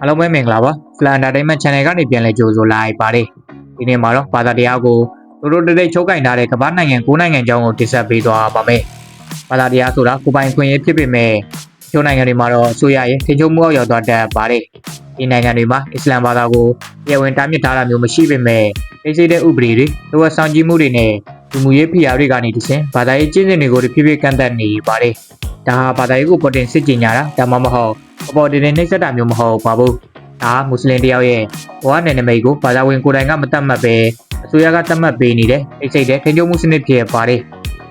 အားလုံးပဲမင်္ဂလာပါ Flan Entertainment Channel ကနေပြန်လည်ကြိုဆိုလိုက်ပါတယ်ဒီနေ့မှာတော့ဘာသာတရားကိုတို့တို့တိတ်တိတ်ချုပ်ကင်ထားတဲ့ကမ္ဘာနိုင်ငံ၉နိုင်ငံကြောင်းကိုတင်ဆက်ပေးသွားပါမယ်ဘာသာတရားဆိုတာကိုယ်ပိုင်ခွင့်ရဖြစ်ပေမဲ့ချိုးနိုင်ငံတွေမှာတော့ဆိုရရဲ့ထိချုပ်မှုအောက်ရောက်သွားတတ်ပါတယ်ဒီနိုင်ငံတွေမှာအစ္စလာမ်ဘာသာကိုတရားဝင်တားမြစ်ထားတာမျိုးမရှိပေမဲ့သိစိတ်တဲ့ဥပဒေတွေလိုအပ်ဆောင်ကြည့်မှုတွေနဲ့လူမှုရေးဖိအားတွေကနေတခြင်းဘာသာရေးကျင့်စဉ်တွေကိုတဖြည်းဖြည်းကန့်သတ်နေပါတယ်ဒါဟာဘာသာရေးကိုပေါ်တင်စစ်ကြင်ညာတာဒါမှမဟုတ် အပေါ်တင်တင်နှိမ့်ဆက်တာမျိုးမဟုတ်ပါဘူးဒါကမွတ်စလင်တယောက်ရဲ့ဘဝနယ်နိမိတ်ကိုဘာသာဝင်ကိုယ်တိုင်ကမတတ်မှတ်ပဲအစိုးရကတတ်မှတ်ပေးနေတဲ့အိတ်စိတ်တဲ့ထိန်းချုပ်မှုစနစ်ဖြစ်ပါတယ်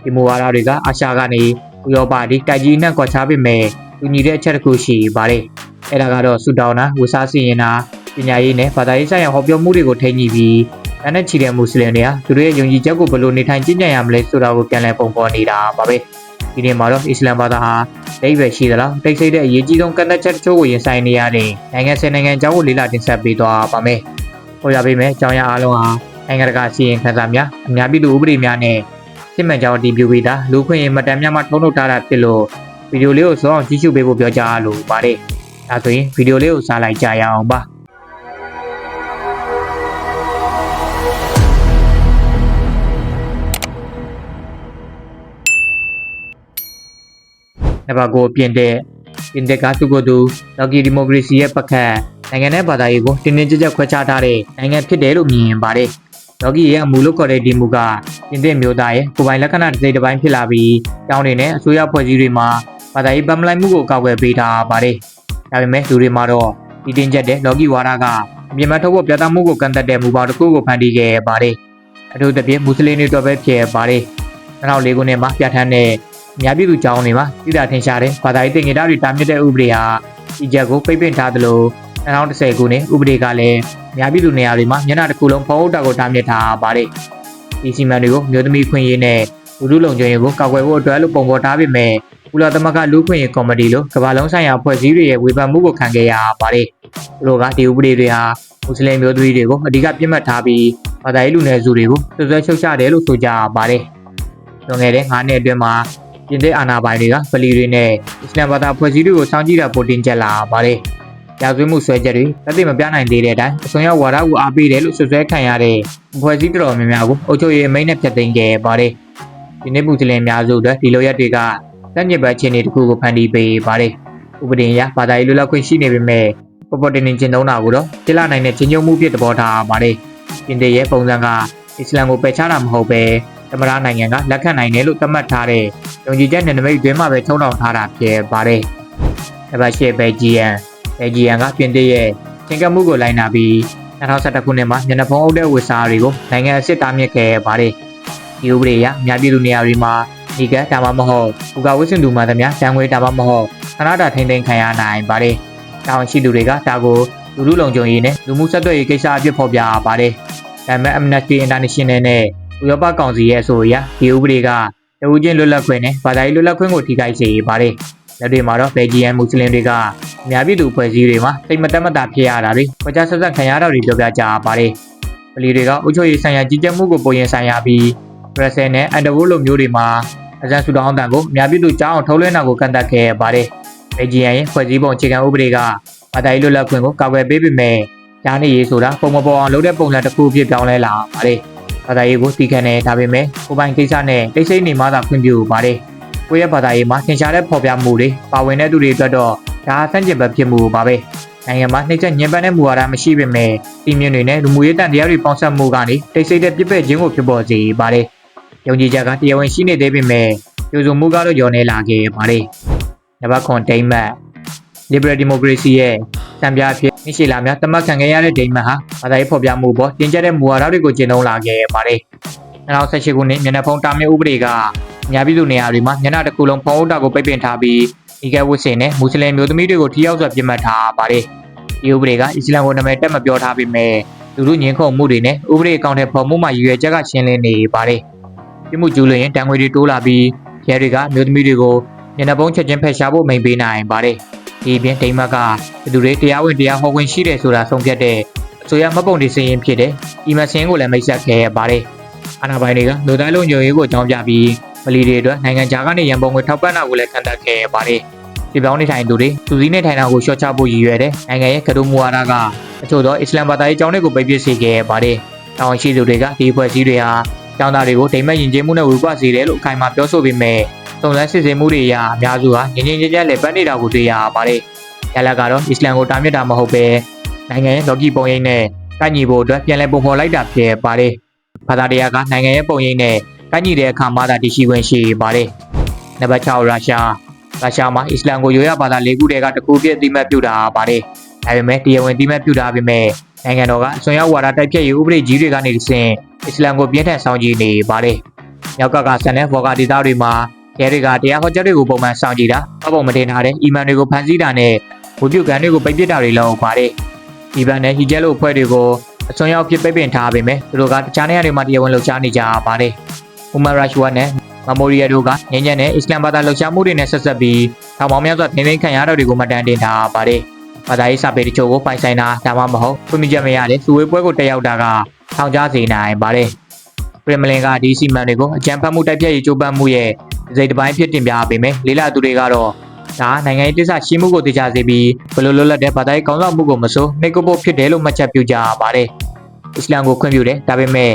ဒီမူဝါဒတွေကအာရှကနေဥရောပဒီတိုက်ကြီးနဲ့ကွာခြားပေမဲ့တူညီတဲ့အချက်တစ်ခုရှိပါတယ်အဲ့ဒါကတော့ဆူတောင်းတာဝစားစီရင်တာပညာရေးနဲ့ဘာသာရေးဆိုင်ရာဟောပြောမှုတွေကိုထိန်းညှိပြီးဒါနဲ့ချီတဲ့မွတ်စလင်တွေကသူတို့ရဲ့ယုံကြည်ချက်ကိုဘယ်လိုနေထိုင်ကျင့်ကြံရမလဲဆိုတာကိုပြန်လည်ပုံဖော်နေတာပါပဲ ဒီနေ့မှာတော့အစ္စလာမ်ဘာသာဟာဒိဗယ်ရှိသလားတိတ်ဆိတ်တဲ့အရေးကြီးဆုံးကန့်သက်ချက်တချို့ကိုရင်ဆိုင်နေရတဲ့နိုင်ငံဆယ်နိုင်ငံအကြောင်းကိုလေ့လာတင်ဆက်ပေးသွားပါမယ်။ပေါ်ရပေးမယ်အကြောင်းအရာအားလုံးဟာနိုင်ငံတကာစီရင်ခံစာများအများပြည်သူဥပဒေများနဲ့စစ်မှန်ကြောင်းအတည်ပြုပေးတာလူခွင့်ရေးမှတ်တမ်းများမှထုံးထုတ်ထားတာဖြစ်လို့ဗီဒီယိုလေးကိုစောအောင်ကြည့်ရှုပေးဖို့ပြောကြားလိုပါတယ်။ဒါဆိုရင်ဗီဒီယိုလေးကိုစားလိုက်ကြရအောင်ပါ။ နံပါတ်9ပြင်တဲ့ပြင်တဲ့ကသူကိုသူလော်ကီဒီမိုကရေစီရဲ့ပကတ်နိုင်ငံနဲ့ဘာသာရေးကိုတင်းတင်းကြပ်ကြပ်ခွဲခြားထားတဲ့နိုင်ငံဖြစ်တယ်လို့မြင်ရင်ပါတယ်။လော်ကီရဲ့အမူလို့ခေါ်တဲ့ဒီမူကပြင်တဲ့မျိုးသားရဲ့ကိုယ်ပိုင်လက္ခဏာတစ်စိတ်တစ်ပိုင်းဖြစ်လာပြီးတောင်းနေတဲ့အစိုးရဖွဲ့စည်းတွေမှာဘာသာရေးဗမလိုက်မှုကိုကောက်ွယ်ပေးထားပါတယ်။ဒါပေမဲ့လူတွေမှာတော့ဒီတင်းကျပ်တဲ့လော်ကီဝါဒကအမြင်မထုတ်ဖို့ပြသမှုကိုကန့်သက်တဲ့မူပေါင်းတစ်ခုကိုဖန်တီးခဲ့ပါတယ်။အထူးသဖြင့်မွတ်စလင်တွေတော့ပဲဖြစ်ပါတယ်။2004ခုနှစ်မှာပြဋ္ဌာန်းတဲ့ အများပြည်သူကြောင်းတွေမှာပြည်သာထင်ရှားတဲ့ဘာသာရေးတင်ငေတာတွေတာမြစ်တဲ့ဥပဒေဟာဒီချက်ကိုပိတ်ပင်ထားသလို2010ခုနှစ်ဥပဒေကလည်းအများပြည်သူနေရာတွေမှာမျက်နှာတစ်ခုလုံးဖုံးအုပ်တာကိုတာမြစ်ထားပါတယ်ဒီစီမံတွေကိုမျိုးသမီးခွင့်ရေးနဲ့လူလူလုံခြုံရေးကိုကာကွယ်ဖို့အတွက်လို့ပုံပေါ်ထားပေမဲ့ကုလသမဂ္ဂလူခွင့်ရေးကော်မတီလိုကမ္ဘာလုံးဆိုင်ရာဖွဲ့စည်းတွေရဲ့ဝေဖန်မှုကိုခံခဲ့ရပါတယ်သူတို့ကဒီဥပဒေတွေဟာမွတ်စလင်မျိုးသမီးတွေကိုအဓိကပြစ်မှတ်ထားပြီးဘာသာရေးလူနည်းစုတွေကိုဆွဆွဲချုပ်ချတယ်လို့ဆိုကြပါတယ်လွန်ခဲ့တဲ့9နှစ်အတွင်းမှာ ပြင်သစ်အာဏာပိုင်တွေကဗလီတွေနဲ့အစ္စလာမ်ဘာသာဖွဲ့စည်းတွေကိုစောင့်ကြည့်တာပိုတင်ကျက်လာပါတယ်။ရာဇဝတ်မှုဆွဲချက်တွေလက်သိမပြနိုင်သေးတဲ့အတိုင်းအစွန်ရောက်ဝါဒကိုအားပေးတယ်လို့ဆွဆွဲခံရတဲ့ဖွဲ့စည်းတော်တော်များများကိုအုပ်ချုပ်ရေးအမိန့်နဲ့ဖျက်သိမ်းခဲ့ပါတယ်။ဒီနေ့မှုစလင်များစုအတွက်ဒီလိုရက်တွေကစံညစ်ဘက်ချင်းတွေတစ်ခုကိုဖန်တီးပေးပါတယ်။ဥပဒေအရဘာသာရေးလွတ်လပ်ခွင့်ရှိနေပေမဲ့ပေါ်ပေါ်တင်တင်ကျင့်သုံးတာကိုတော့တိလနိုင်တဲ့ချင်းချုံမှုဖြစ်သဘောထားပါတယ်။ပြင်သစ်ရဲ့ပုံစံကအစ္စလာမ်ကိုပယ်ချတာမဟုတ်ပဲ သမရနိုင်ငံကလက်ခံနိုင်တယ်လို့သတ်မှတ်ထားတဲ့ယုံကြည်ချက်နယ်နိမိတ်အတွင်းမှာပဲထုံးထောင်ထားတာဖြစ်ပါတယ်။နံပါတ်၈ဘယ်ဂျီယန်ဘယ်ဂျီယန်ကပြင်သစ်ရဲ့ချင်းကပ်မှုကိုလိုက်နာပြီး2011ခုနှစ်မှာမျက်နှာဖုံးအုပ်တဲ့ဝစ်စားတွေကိုနိုင်ငံအစ်စ်တားမြစ်ခဲ့ပါတယ်။ဒီဥပဒေအရအများပြည်သူနေရာတွေမှာဒီကဒါမှမဟုတ်ဘူကဝစ်စင်တူမှသမျှတန်ငွေဒါမှမဟုတ်ခဏတာထိမ့်သိမ်းခံရနိုင်ပါတယ်။တာဝန်ရှိသူတွေကဒါကိုလူလူလုံခြုံရေးနဲ့လူမှုဆက်သွယ်ရေးကိစ္စအဖြစ်ဖော်ပြပါတယ်။ဒါပေမဲ့ Amnesty International နဲ့ ဥရောပကောင်စီရဲ့အဆိုအရဒီဥပဒေကတဦးချင်းလွတ်လပ်ခွင့်နဲ့ဘာသာရေးလွတ်လပ်ခွင့်ကိုထိခိုက်စေပါတယ်။လက်တွေမှာတော့ဘယ်ဂျီယန်မွတ်စလင်တွေကအများပြည်သူဖွဲ့စည်းတွေမှာတိတ်မတက်မတာဖြစ်ရတာတွေ၊ကြဆက်ဆက်ခံရတာတွေပြောပြကြပါတယ်။ပလီတွေကအုပ်ချုပ်ရေးဆိုင်ရာကြီးကြပ်မှုကိုပုံရင်ဆိုင်ရပြီးဘရက်ဆယ်နဲ့အန်ဒဝိုလိုမျိုးတွေမှာအစံဆူတောင်းအတန်ကိုအများပြည်သူကြားအောင်ထုတ်လွှင့်တာကိုကန့်သတ်ခဲ့ပါတယ်။ဘယ်ဂျီယန်ရဲ့ဖွဲ့စည်းပုံအခြေခံဥပဒေကဘာသာရေးလွတ်လပ်ခွင့်ကိုကာကွယ်ပေးပေမဲ့ဓာတ်နေရေးဆိုတာပုံမပေါ်အောင်လုပ်တဲ့ပုံစံတစ်ခုအဖြစ်ပြောင်းလဲလာပါတယ်။ ဘာသာရေးကိုသိခံနေဒါပေမဲ့ကိုယ်ပိုင်ကိစ္စနဲ့တိတ်ဆိတ်နေမှသာခွင့်ပြုပါတယ်။ကိုယ့်ရဲ့ဘာသာရေးမှာသင်ရှားတဲ့ဖော်ပြမှုတွေပါဝင်တဲ့သူတွေအတွက်တော့ဒါဆန့်ကျင်ဘက်ဖြစ်မှုပါပဲ။နိုင်ငံမှာနှိမ့်ချက်ညှဉ်းပန်းတဲ့မူဝါဒမရှိပေမဲ့တီမြင့်တွေနဲ့လူမှုရေးတန်တရားတွေပေါင်းစပ်မှုကနေတိတ်ဆိတ်တဲ့ပြစ်ပယ်ခြင်းကိုဖြစ်ပေါ်စေပါတယ်။ယုံကြည်ချက်ကတရားဝင်ရှိနေသေးပေမဲ့ကျိုးစုံမှုကတော့ညော်နေလာခဲ့ပါတယ်။နံပါတ်9ဒိမတ် Liberal Democracy ရဲ့တံပြားဖြစ် မိရှိလာများတမတ်ခံခဲ့ရတဲ့ဒိမတ်ဟာဘာသာရေးဖော်ပြမှုပေါ်တင်ကျတဲ့မူဝါဒတွေကိုကျင့်သုံးလာခဲ့ပါတယ်။2018ခုနှစ်မျက်နှာဖုံးတာမြင့်ဥပဒေကအများပြည်သူနေရာတွေမှာမျက်နှာတစ်ခုလုံးဖုံးအုပ်တာကိုပိတ်ပင်ထားပြီးဒီကဲဝစ်စင်နဲ့မွတ်စလင်မျိုးသမီးတွေကိုထိရောက်စွာပြစ်မှတ်ထားပါတယ်။ဒီဥပဒေကအစ္စလာမ်ကိုနာမည်တက်မပြောထားပေမဲ့လူလူညင်ခုန်မှုတွေနဲ့ဥပဒေအကောင့်ထဲပေါ်မှုမှာရည်ရွယ်ချက်ကရှင်းလင်းနေပါတယ်။ပြစ်မှုကျူးလွန်ရင်တန်ငွေတွေတိုးလာပြီးရဲတွေကမျိုးသမီးတွေကိုမျက်နှာဖုံးချက်ချင်းဖယ်ရှားဖို့မိန်ပေးနိုင်ပါတယ်။ ဒီပြင်ဒိမတ်ကဘယ်သူတွေတရားဝင်တရားဟောခွင့်ရှိတယ်ဆိုတာဆုံးဖြတ်တဲ့အစိုးရမပုံဒီစရင်ဖြစ်တဲ့ဒီမစင်းကိုလည်းမိတ်ဆက်ခဲ့ရပါတယ်။အာဏာပိုင်တွေကလူသားလုံးညိုရေးကိုအကြောင်းပြပြီးမလီတွေအတွက်နိုင်ငံခြားကနေရန်ပုံငွေထောက်ပံ့တာကိုလည်းခံတပ်ခဲ့ရပါတယ်။ဒီပြောင်းနေထိုင်သူတွေသူစည်းနေထိုင်တာကိုရှော့ချဖို့ရည်ရွယ်တဲ့နိုင်ငံရဲ့ကတုမူဝါဒကအချို့သောအစ္စလမ်ဘာသာရေးကျောင်းတွေကိုပိတ်ပစ်စေခဲ့ပါတယ်။တောင်ရှိသူတွေကဒီအဖွဲ့အစည်းတွေဟာကျောင်းသားတွေကိုဒိမ့်မဲ့ယဉ်ကျေးမှုနဲ့ဝေကွစေတယ်လို့အခိုင်အမာပြောဆိုပေမဲ့ စုံစမ်းစစ်ဆေးမှုတွေအရအများစုဟာငြင်းငြင်းကြဲကြဲလက်ပတ်နေတာကိုတွေ့ရပါတယ်။ရလကတော့အစ္စလမ်ကိုတားမြစ်တာမဟုတ်ပဲနိုင်ငံရဲ့လော်ကီပုံရိပ်နဲ့ကန့်ညီဖို့အတွက်ပြန်လည်ပုံဖော်လိုက်တာဖြစ်ပါတယ်။ဘာသာတရားကနိုင်ငံရဲ့ပုံရိပ်နဲ့ကန့်ညီတဲ့အခါမှသာတရှိခွင့်ရှိပါတယ်။နံပါတ်6ရုရှားရုရှားမှာအစ္စလမ်ကိုရိုးရဘာသာ၄ခုတည်းကတစ်ခုပြည့်အသိမှတ်ပြုတာပါတယ်။ဒါပေမဲ့တရားဝင်အသိမှတ်ပြုတာပေမဲ့နိုင်ငံတော်ကအစွန်ရောက်ဝါဒတိုက်ဖြတ်ရေးဥပဒေကြီးတွေကနေတဆင့်အစ္စလမ်ကိုပြင်းထန်ဆောင်ကြည်နေပါတယ်။ရောက်ကကဆန်တဲ့ဘော်ကာဒေသတွေမှာ ရဲတွေကတရားဟောကြားတွေကိုပုံမှန်ဆောင်ကြည်တာအပုံမတင်ထားတဲ့အီမန်တွေကိုဖန်ဆီးတာနဲ့ဝုဒ္ဓကန်တွေကိုပိတ်ပစ်တာတွေလုပ်ပါတယ်။ဒီဘန်နဲ့ဟီဂျက်လိုအဖွဲ့တွေကိုအစွန်ရောက်ဖြစ်ပိတ်ပင်ထားပေမဲ့သူတို့ကတခြားနေရာတွေမှာတရားဝင်လှုပ်ရှားနေကြပါတယ်။ဥမာရာရှ်ဝတ်နဲ့မမိုရီယာတို့ကငញ្ញက်နဲ့အစ္စလမ်ဘာသာလှုပ်ရှားမှုတွေနဲ့ဆက်ဆက်ပြီးထောင်ပေါင်းများစွာထိန်းသိမ်းခံရတာတွေကိုမှတ်တမ်းတင်ထားပါတယ်။ဘာသာရေးစာပေတချို့ကိုပိုင်ဆိုင်တာဒါမှမဟုတ်ခွင့်ပြုချက်မရတဲ့စုဝေးပွဲကိုတက်ရောက်တာကထောင်ချစေနိုင်ပါတယ်။ပရမလင်ကဒီစီမံတွေကိုအကြံဖတ်မှုတိုက်ဖြတ်ရေးကြိုးပမ်းမှုရဲ့ စိတ်တစ်ပိုင်းဖြစ်တင်ပြပေးမယ်။လေးလာသူတွေကတော့ဒါနိုင်ငံရေးတစ္ဆာရှိမှုကိုသိကြစေပြီးဘယ်လိုလွတ်လပ်တဲ့ဘာသာရေးကောင်းဆောင်မှုကိုမစိုးနှိတ်ကဖို့ဖြစ်တယ်လို့မှတ်ချက်ပြုကြပါတယ်။အစ္စလမ်ကိုခွင့်ပြုတယ်ဒါပေမဲ့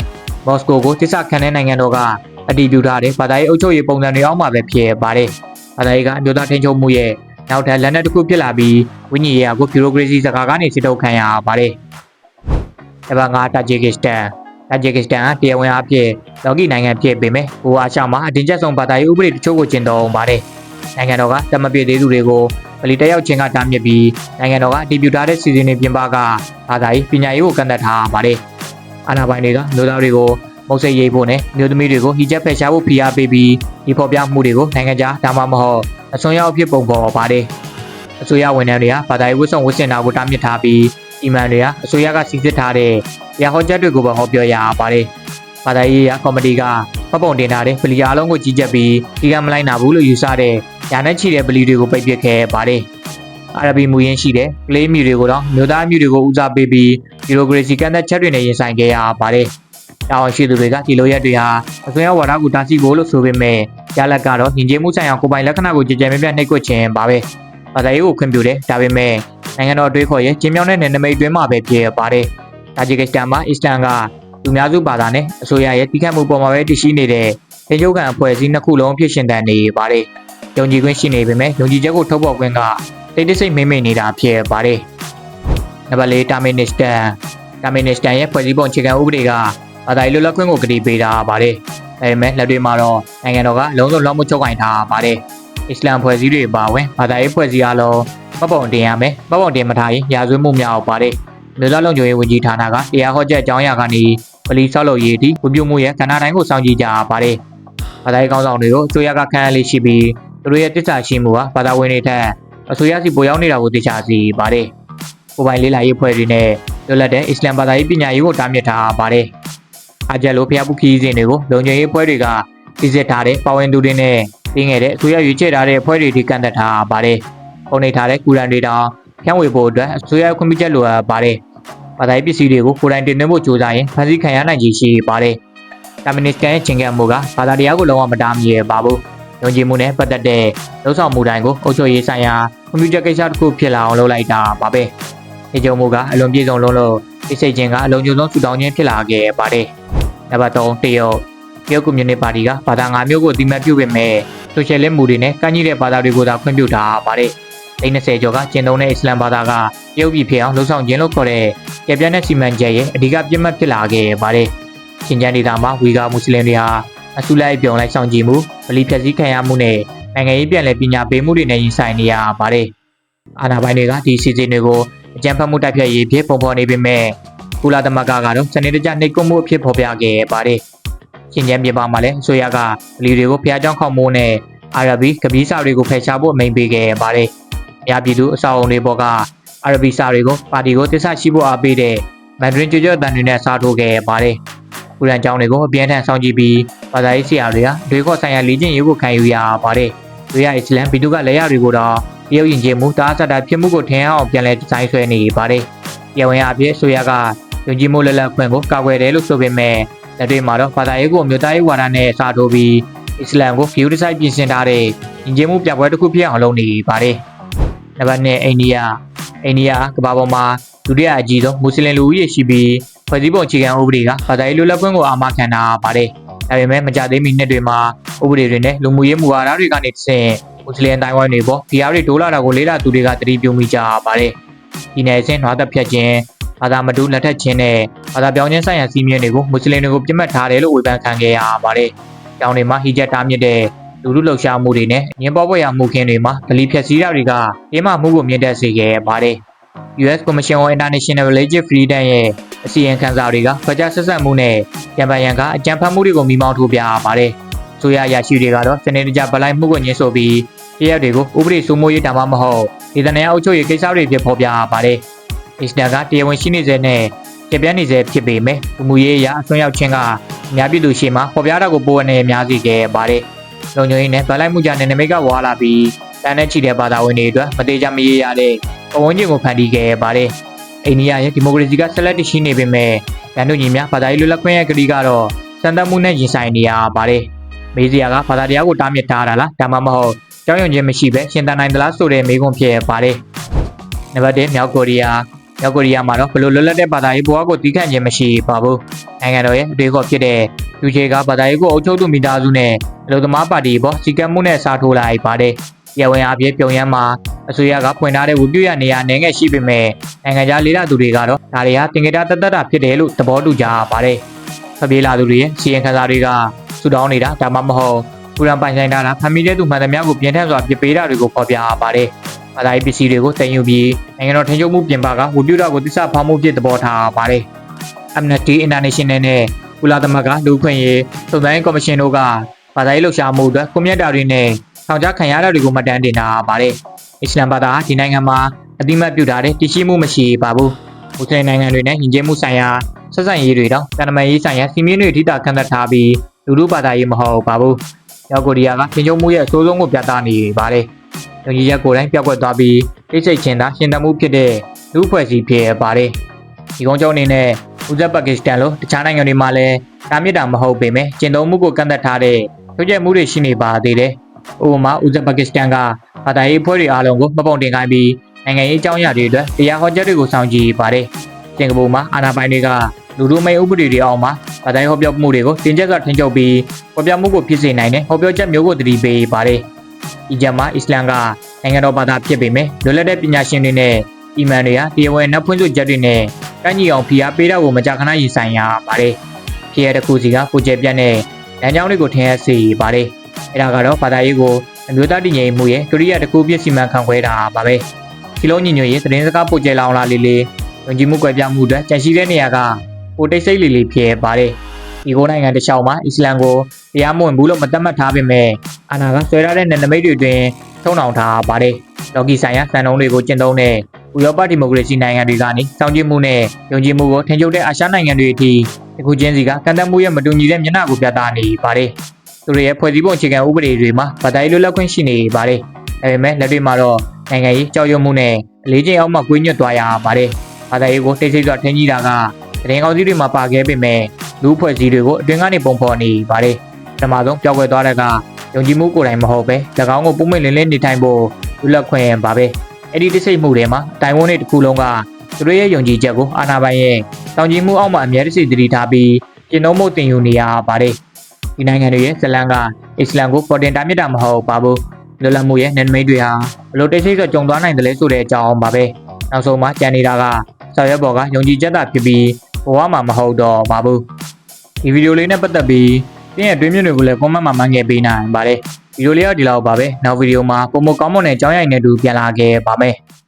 မော်စကိုကိုတစ္ဆာခံတဲ့နိုင်ငံတော်ကအတည်ပြုထားတဲ့ဘာသာရေးအုပ်ချုပ်ရေးပုံစံတွေအောက်မှာပဲဖြစ်ပါတယ်။ဘာသာရေးကအမျိုးသားထိန်းချုပ်မှုရဲ့နောက်ထပ်လက်နက်တစ်ခုဖြစ်လာပြီးဝိညာဉ်ရေးကိုဘီရိုကရေစီစကားကနေစစ်ထုတ်ခံရပါတယ်။ဒါပါငါတာဂျီကစ္စတန် တာဂျီကစ္စတန်ကတရားဝင်အဖြစ်လော်ကီနိုင်ငံဖြစ်ပေမဲ့ဟိုအာရှမှာအတင်ကျက်ဆုံးဘာသာရေးဥပဒေတချို့ကိုကျင့်သုံးပါတယ်။နိုင်ငံတော်ကတမပြည့်သေးသူတွေကိုပလီတက်ရောက်ခြင်းကတားမြစ်ပြီးနိုင်ငံတော်ကအတည်ပြုထားတဲ့စီစဉ်တွေပြင်ပကဘာသာရေးပညာရေးကိုကန့်သတ်ထားပါတယ်။အာဏာပိုင်တွေကလူသားတွေကိုမုတ်စိတ်ရိပ်ဖို့နဲ့မျိုးသမီးတွေကိုဟီဂျက်ဖယ်ရှားဖို့ဖိအားပေးပြီးဒီဖော်ပြမှုတွေကိုနိုင်ငံခြားဒါမှမဟုတ်အစွန်ရောက်အဖြစ်ပုံပေါ်ပါတယ်။အစိုးရဝန်ထမ်းတွေကဘာသာရေးဝတ်ဆောင်ဝတ်ဆင်တာကိုတားမြစ်ထားပြီး အီမန်တွေကအစိုးရကစီစစ်ထားတဲ့ရဟောချက်တွေကိုပဲဟောပြောရပါတယ်။ဘာသာရေးရကော်မတီကဖပုံတင်ထားတဲ့ပလီအားလုံးကိုကြီးကြပ်ပြီးဒီကမလိုက်နာဘူးလို့ယူဆတဲ့ညာနဲ့ချီတဲ့ပလီတွေကိုပိတ်ပစ်ခဲ့ပါတယ်။အာရဘီမူရင်းရှိတဲ့ကလေးမျိုးတွေကိုတော့မျိုးသားမျိုးတွေကိုဦးစားပေးပြီးဘီရိုကရေစီကန့်သက်ချက်တွေနဲ့ရင်ဆိုင်ခဲ့ရပါတယ်။တာဝန်ရှိသူတွေကဒီလိုရက်တွေဟာအစွန်းရောက်ဝါဒကိုတားဆီးဖို့လို့ဆိုပေမဲ့ရလက်ကတော့ညင်ကျေးမှုဆိုင်ရာကိုယ်ပိုင်လက္ခဏာကိုကြည်ကြဲမြဲမြဲနှိပ်ကွက်ခြင်းပါပဲ။ဘာသာရေးကိုခွင့်ပြုတယ်ဒါပေမဲ့ နိုင်ငံတော်အတွေးခေါ်ရဲ့ကျင်းမြောင်းတဲ့နယ်နိမိတ်တွင်းမှာပဲဖြစ်ပါတယ်။တာဂျီကစ္စတန်မှာအစ္စလမ်ကလူများစုဘာသာနဲ့အစိုးရရဲ့တိခတ်မှုပေါ်မှာပဲတည်ရှိနေတဲ့တင်ကျုပ်ကန်အဖွဲ့အစည်းနှစ်ခုလုံးဖြစ်ရှင်တန်နေပါတယ်။ယုံကြည်ခွင့်ရှိနေပေမဲ့ယုံကြည်ချက်ကိုထုတ်ဖော်ခွင့်ကတိတ်တဆိတ်မိမ့်မိနေတာဖြစ်ပါတယ်။နံပါတ်၄တာမင်နစ္စတန်တာမင်နစ္စတန်ရဲ့ဖွဲ့စည်းပုံအခြေခံဥပဒေကဘာသာရေးလွတ်လပ်ခွင့်ကိုကတိပေးတာပါတယ်။ဒါပေမဲ့လက်တွေမှာတော့နိုင်ငံတော်ကလုံးစုံလောက်မှုချုပ်ကင်ထားပါတယ်။အစ္စလမ်ဖွဲ့စည်းတွေပါဝင်ဘာသာရေးဖွဲ့စည်းအလုံး ပတ်ပုံတင်ရမယ်။ပတ်ပုံတင်မထားရင်ရာဇဝတ်မှုများအောင်ပါတယ်။လူသားလုံခြုံရေးဝန်ကြီးဌာနကတရားဟောချက်အကြောင်းအရာကနေပလီဆောက်လုပ်ရေးအထိဝပြမှုရဲ့ကဏ္ဍတိုင်းကိုစောင့်ကြည့်ကြပါတယ်။ဘာသာရေးကောင်းဆောင်တွေကိုအစိုးရကခန့်အပ်လေးရှိပြီးသူတို့ရဲ့တစ္ဆာရှိမှုဟာဘာသာဝင်တွေထက်အစိုးရစီပိုရောက်နေတာကိုသိချစီပါတယ်။ကိုယ်ပိုင်လေးလာရေးဖွဲ့တွေနဲ့လွတ်လပ်တဲ့အစ္စလမ်ဘာသာရေးပညာရေးကိုတားမြစ်ထားပါတယ်။အားကြလို့ဖျားပုခီးစဉ်တွေကိုလုံခြုံရေးဖွဲ့တွေကသိစစ်ထားတဲ့ပါဝင်သူတွေနဲ့တင်းငယ်တဲ့အစိုးရရွေးချယ်ထားတဲ့ဖွဲ့တွေဒီကန့်သက်ထားပါတယ်။ ပုံနေထားတဲ့ကူရန်တွေတောင်ဖြန့်ဝေဖို့အတွက်အစိုးရခွင့်ပြုချက်လိုအပ်ပါတယ်။ဘာသာရေးပစ္စည်းတွေကိုကိုယ်တိုင်တင်သွင်းဖို့ကြိုးစားရင်ဖန်ဆီးခံရနိုင်ခြေရှိပါတယ်။တာမင်နစ်ကန်ရဲ့ချင်းကပ်မှုကဘာသာတရားကိုလုံးဝမတားမြစ်ပါဘူး။ယုံကြည်မှုနဲ့ပတ်သက်တဲ့လှုပ်ဆောင်မှုတိုင်းကိုအုပ်ချုပ်ရေးဆိုင်ရာကွန်ပျူတာကိစ္စတစ်ခုဖြစ်လာအောင်လုပ်လိုက်တာပါပဲ။ဒီကြုံမှုကအလွန်ပြည့်စုံလုံးလို့ဒီစိတ်ချင်းကအလုံးကျုံဆုံးထူထောင်ခြင်းဖြစ်လာခဲ့ပါတယ်။နံပါတ်3တရုတ်တရုတ်ကွန်မြူနတီပါတီကဘာသာ၅မျိုးကိုအတိမတ်ပြုပေမဲ့ဆိုရှယ်လစ်မှုတွေနဲ့ကန့်ကြီးတဲ့ဘာသာတွေကိုသာခွင့်ပြုထားပါတယ်။ သိန်း20ကျော်ကကျင့်သုံးတဲ့အစ္စလမ်ဘာသာကတရုတ်ပြည်ဖြစ်အောင်လှုံ့ဆော်ခြင်းလို့ခေါ်တဲ့ကြပြန့်တဲ့စီမံချက်ရဲ့အဓိကပြစ်မှတ်ဖြစ်လာခဲ့ပါတယ်။ရှင်ကျန်းဒေသမှာဝီဂါမွတ်စလင်တွေဟာအစုလိုက်ပြုံလိုက်ဆောင်ကြည့်မှုဗလီဖြတ်စည်းခံရမှုနဲ့နိုင်ငံရေးပြန်လည်ပညာပေးမှုတွေနဲ့ရင်ဆိုင်နေရပါတယ်။အာဏာပိုင်တွေကဒီစီစဉ်တွေကိုအကြံဖတ်မှုတိုက်ဖြတ်ရေးဖြစ်ပုံဖော်နေပေမဲ့ကုလသမဂ္ဂကတော့စနေတကျနှိပ်ကွပ်မှုအဖြစ်ဖော်ပြခဲ့ပါတယ်။ရှင်ကျန်းပြည်ပမှာလည်းအစိုးရကဗလီတွေကိုဖျားကြောင်းခေါမိုးနဲ့အာရဘီကပီးစာတွေကိုဖယ်ရှားဖို့အမိန့်ပေးခဲ့ပါတယ်။ အများပြည်သူအဆောက်အုံတွေပေါ်ကအာရဘီစာတွေကိုပါတီကိုတစ္ဆရှိဖို့အားပေးတဲ့မန်ဒရင်ကြွကြွတန်တွေနဲ့စားထိုးခဲ့ပါတယ်။ကုရန်ကျောင်းတွေကိုအပြင်းထန်ဆောင်ကြည့်ပြီးဘာသာရေးဆရာတွေကတွေခေါ်ဆိုင်ရာလေ့ကျင့်ရေးကိုခံယူရပါတယ်။တွေရအစ္စလမ်ဘီတူကလက်ရတွေကိုတော့တရုတ်ယဉ်ကျေးမှုတားဆတ်တာဖြစ်မှုကိုထင်အောင်ပြန်လည်ဒီဇိုင်းဆွဲနေပါတယ်။ရဝင်အပြည့်ဆိုရကယုံကြည်မှုလက်လက်ခွင့်ကိုကာကွယ်တယ်လို့ဆိုပေမဲ့လက်တွေ့မှာတော့ဘာသာရေးကိုအမျိုးသားရေးဝါဒနဲ့စာထိုးပြီးအအစ္စလမ်ကိုဂီယိုဒီဇိုင်းပြင်ဆင်ထားတဲ့ယဉ်ကျေးမှုပြပွဲတစ်ခုဖြစ်အောင်လုပ်နေပါတယ်။ နံပါတ်2အိန္ဒိယအိန္ဒိယကမ္ဘာပေါ်မှာဒုတိယအကြီးဆုံးမွတ်စလင်လူဦးရေရှိပြီးဖွဲ့စည်းပုံအခြေခံဥပဒေကဘာသာရေးလွတ်လပ်ခွင့်ကိုအာမခံထားပါတယ်။ဒါပေမဲ့မကြသေးမီနှစ်တွေမှာဥပဒေတွေနဲ့လူမှုရေးမူဝါဒတွေကနေတစ်ဆင့်မွတ်စလင်တိုင်းဝိုင်းတွေပေါ်ဒီအားတွေတိုးလာတာကိုလေးလာသူတွေကသတိပြုမိကြပါတယ်။ဒီနယ်အဆင့်နွားသက်ဖြတ်ခြင်းဘာသာမတူလက်ထက်ခြင်းနဲ့ဘာသာပြောင်းခြင်းဆိုင်ရာစီးမြင်တွေကိုမွတ်စလင်တွေကိုပြစ်မှတ်ထားတယ်လို့ဝေဖန်ခံခဲ့ရပါတယ်။ကျောင်းတွေမှာဟိဂျက်တားမြစ်တဲ့ လူလူလှုပ်ရှားမှုတွေနဲ့ညင်ပေါ်ပွဲရမှုခင်းတွေမှာဒလီဖြက်စီးတာတွေကအေးမမှုကိုမြင့်တက်စေခဲ့ပါတယ်။ US Commission on International Religious Freedom ရဲ့အစီရင်ခံစာတွေကဖကြဆက်ဆက်မှုနဲ့ရံပန်ရံကအကြံဖတ်မှုတွေကိုမိမောင်းထိုးပြပါတယ်။ဆိုရရရှိတွေကတော့စနေတကျဗလိုက်မှုကိုညှင်းဆိုပြီးတရက်တွေကိုဥပဒေစိုးမိုးရေးတာမှမဟုတ်ဒေသနာအုပ်ချုပ်ရေးကိစ္စတွေဖြစ်ဖော်ပြပါတယ်။အစ္စလာမ်ကတရားဝင်ရှိနေစေနဲ့ပြပြနေစေဖြစ်ပေမဲ့လူမှုရေးအရာအစွန်းရောက်ခြင်းကအများပြည်သူရှေ့မှာပေါ်ပြတာကိုပိုအနေအများကြီးခဲ့ပါတယ်။ လုံခြုံရေးနဲ့ဗလိုက်မှုကြတဲ့နမိတ်ကဝါလာပြီးတန်းနဲ့ချီတဲ့ဘာသာဝင်တွေအတွက်မသေးချမရေရတဲ့ပဝန်းကျင်ကိုဖန်တီးခဲ့ပါတယ်။အိန္ဒိယရဲ့ဒီမိုကရေစီကဆက်လက်တည်ရှိနေပေမဲ့ရန်သူညီများဘာသာရေးလွတ်လပ်ခွင့်ရဲ့ကတိကတော့စံတတ်မှုနဲ့ရင်ဆိုင်နေရပါတယ်။မေးစရာကဘာသာတရားကိုတားမြစ်ထားတာလားဒါမှမဟုတ်ကြောင်းရွံ့ခြင်းမရှိပဲရှင်သန်နိုင်သလားဆိုတဲ့မေးခွန်းဖြစ်ပါတယ်။နံပါတ်1မြောက်ကိုရီးယား မြောက်ကိုရီးယားမှာတော့ဘလို့လွတ်လပ်တဲ့ဘာသာရေးဘဝကိုတီးခန့်ခြင်းမရှိပါဘူး။နိုင်ငံတော်ရဲ့အတွေ့အခေါ်ဖြစ်တဲ့လူချေကဘာသာရေးကိုအုပ်ချုပ်သူမိသားစုနဲ့အလုံသမားပါတီပေါ်စီကံမှုနဲ့စားထိုးလိုက်ပါတယ်။ရဝင်အပြည့်ပြုံရမ်းမှာအစိုးရကဖွင့်ထားတဲ့ဝပြည့်ရနေရာနေငယ်ရှိပေမဲ့နိုင်ငံခြားလေးလာသူတွေကတော့ဒါတွေဟာတင်ကြတာတသက်တာဖြစ်တယ်လို့သဘောတူကြပါတယ်။ဖပြေးလာသူတွေရဲ့စီရင်ခံစာတွေကဆူတောင်းနေတာဒါမှမဟုတ်ပူရန်ပိုင်ဆိုင်တာဖမ်းမိတဲ့သူမှန်သမျှကိုပြင်ထက်စွာပြပေးတာတွေကိုဖော်ပြပါတယ်။ ဘာသာရေးပစ္စည်းတွေကိုတင်ယူပြီးနိုင်ငံတော်ထင်ရှားမှုပြင်ပကဝပြူတာကိုတစ္ဆဖောက်မှုဖြစ်သဘောထားပါတယ်။ Amnesty International နဲ့ကုလသမဂ္ဂလူ့ခွင့်ရေးစုံစမ်းရေးကော်မရှင်တို့ကဘာသာရေးလှုပ်ရှားမှုအတွက်ကွန်ရက်တာတွေနဲ့ဆောင်ကြခံရတာတွေကိုမှတ်တမ်းတင်တာပါတယ်။အစ္စလမ်ဘာသာဟာဒီနိုင်ငံမှာအတိမတ်ပြုထားတဲ့တည်ရှိမှုမရှိပါဘူး။မွတ်စလင်နိုင်ငံတွေနဲ့ယဉ်ကျေးမှုဆိုင်ရာဆက်ဆံရေးတွေတော့တန်တမာရေးဆိုင်ရာစီမင်းတွေအထိတာခံသက်ထားပြီးလူလူဘာသာရေးမဟုတ်ပါဘူး။မြောက်ကိုရီးယားကသင်ချုပ်မှုရဲ့အဆိုးဆုံးကိုပြသနေပါတယ်။ ယုံကြည်ချက်ကိုယ်တိုင်ပြောက်ကွက်သွားပြီးတိတ်ဆိတ်ခြင်းသာရှင်သန်မှုဖြစ်တဲ့လူ့ဖွဲ့စည်းဖြစ်ပါတယ်။ဒီကုန်းကျောင်းအနေနဲ့ဥဇဘက်ကစ္စတန်လိုတခြားနိုင်ငံတွေမှာလည်းတာမြစ်တာမဟုတ်ပေမဲ့ကျင့်သုံးမှုကိုကန့်သက်ထားတဲ့ထုတ်ချက်မှုတွေရှိနေပါသေးတယ်။ဥပမာဥဇဘက်ကစ္စတန်ကဘာသာရေးဖွဲ့တွေအားလုံးကိုမပုံတင်ခိုင်းပြီးနိုင်ငံရေးအကြောင်းအရာတွေအတွက်တရားဟောချက်တွေကိုဆောင်ကြည့်ပါတယ်။စင်ကာပူမှာအာဏာပိုင်တွေကလူလူမိတ်ဥပဒေတွေအောက်မှာဘာသာရေးဟောပြောမှုတွေကိုတင်ကျက်စွာထိန်းချုပ်ပြီးဟောပြောမှုကိုဖြစ်စေနိုင်တဲ့ဟောပြောချက်မျိုးကိုတတိပေးပါတယ်။ ဒီကြမှာအစ္စလမ်ကနိုင်ငံတော်ဘာသာဖြစ်ပေမဲ့လွတ်လပ်တဲ့ပညာရှင်တွေနဲ့အီမန်တွေကတရားဝင်နှက်ဖွင့်ဆိုချက်တွေနဲ့ကန့်ညီအောင်ဖိအားပေးတာကိုမကြာခဏရင်ဆိုင်ရပါတယ်။ဖြစ်ရတဲ့ခုစီကကိုကျဲပြတ်တဲ့လမ်းကြောင်းတွေကိုထင်ရစေပါတယ်။အဲဒါကတော့ဘာသာရေးကိုအမျိုးသားတည်ငြိမ်မှုရဲ့ကရိယာတစ်ခုပြည့်စီမံခန့်ခွဲတာပါပဲ။စီလုံးညီညွတ်ရေးသတင်းစကားပို့ကျဲလောင်လာလေးလေးယုံကြည်မှုကွဲပြားမှုအတွက်ကြန့်ရှိတဲ့နေရာကပိုတိတ်ဆိတ်လေးလေးဖြစ်ပါတယ်။ ဒီကိုနိုင်ငံတစ်လျှောက်မှာအစ္စလမ်ကိုတရားမဝင်ဘူးလို့မသတ်မှတ်ထားပေမဲ့အာဏာကဆွဲထားတဲ့နယ်နိမိတ်တွေတွင်ထုံနှောင်ထားပါတယ်။လော်ကီဆိုင်ရာစံနှုန်းတွေကိုကျင့်သုံးတဲ့ဥရောပဒီမိုကရေစီနိုင်ငံတွေကနေစောင့်ကြည့်မှုနဲ့ယုံကြည်မှုကိုထင်ကျတဲ့အာရှနိုင်ငံတွေအထိဒီခုချင်းစီကကန့်သတ်မှုရဲ့မတူညီတဲ့မျက်နှာကိုပြသနေပါတယ်။သူတို့ရဲ့ဖွဲ့စည်းပုံအခြေခံဥပဒေတွေမှာဗတားရေးလွတ်လပ်ခွင့်ရှိနေပါတယ်။ဒါပေမဲ့လက်တွေ့မှာတော့နိုင်ငံရေးကြောက်ရွံ့မှုနဲ့အလေးချိန်အောက်မှာကွေးညွတ်သွားရပါတယ်။ဗတားရေးကိုတိတ်ဆိတ်စွာထင်ကြီးတာက တရင်ကောင်းစီးတွေမှာပါခဲ့ပေမဲ့လူဖွဲ့စည်းတွေကိုအတွင်းကနေပုံဖော်နေပါတယ်။ပထမဆုံးပြောက်ွယ်သွားတဲ့ကယုံကြည်မှုကိုယ်တိုင်မဟုတ်ပဲ၎င်းကိုပုံမှန်လင်းလင်းနေထိုင်ဖို့လွတ်လပ်ခွင့်ပါပဲ။အဲ့ဒီတိစိတ်မှုတွေမှာတိုင်ဝမ်တွေတစ်ခုလုံးကသူတို့ရဲ့ယုံကြည်ချက်ကိုအာဏာပိုင်ရဲ့တောင်ကြီးမှုအောက်မှာအများတစီတတိထားပြီးကျင့်သုံးမှုတင်ယူနေရပါတယ်။ဒီနိုင်ငံတွေရဲ့ဇလန်ကအစ္စလမ်ကိုပေါ်တင်တာမြစ်တာမဟုတ်ပါဘူး။လွတ်လပ်မှုရဲ့နယ်နိမိတ်တွေဟာဘလို့တိတ်ဆိတ်ကကြုံသွားနိုင်တယ်လဲဆိုတဲ့အကြောင်းပါပဲ။နောက်ဆုံးမှာကြံနေတာကဆော်ရက်ဘော်ကယုံကြည်ချက်သာဖြစ်ပြီး ဘဝမှာမဟုတ်တော့ပါဘူး။ဒီဗီဒီယိုလေးနဲ့ပတ်သက်ပြီးတင်းရဲ့တွင်းမြင့်တွေကိုလည်း comment မှာမှန်းခဲ့ပေးနိုင်ပါတယ်။ဗီဒီယိုလေးကဒီလောက်ပါပဲ။နောက်ဗီဒီယိုမှာပုံမကောင်းမွန်တဲ့အကြောင်းအရာတွေနဲ့အတူပြန်လာခဲ့ပါမယ်။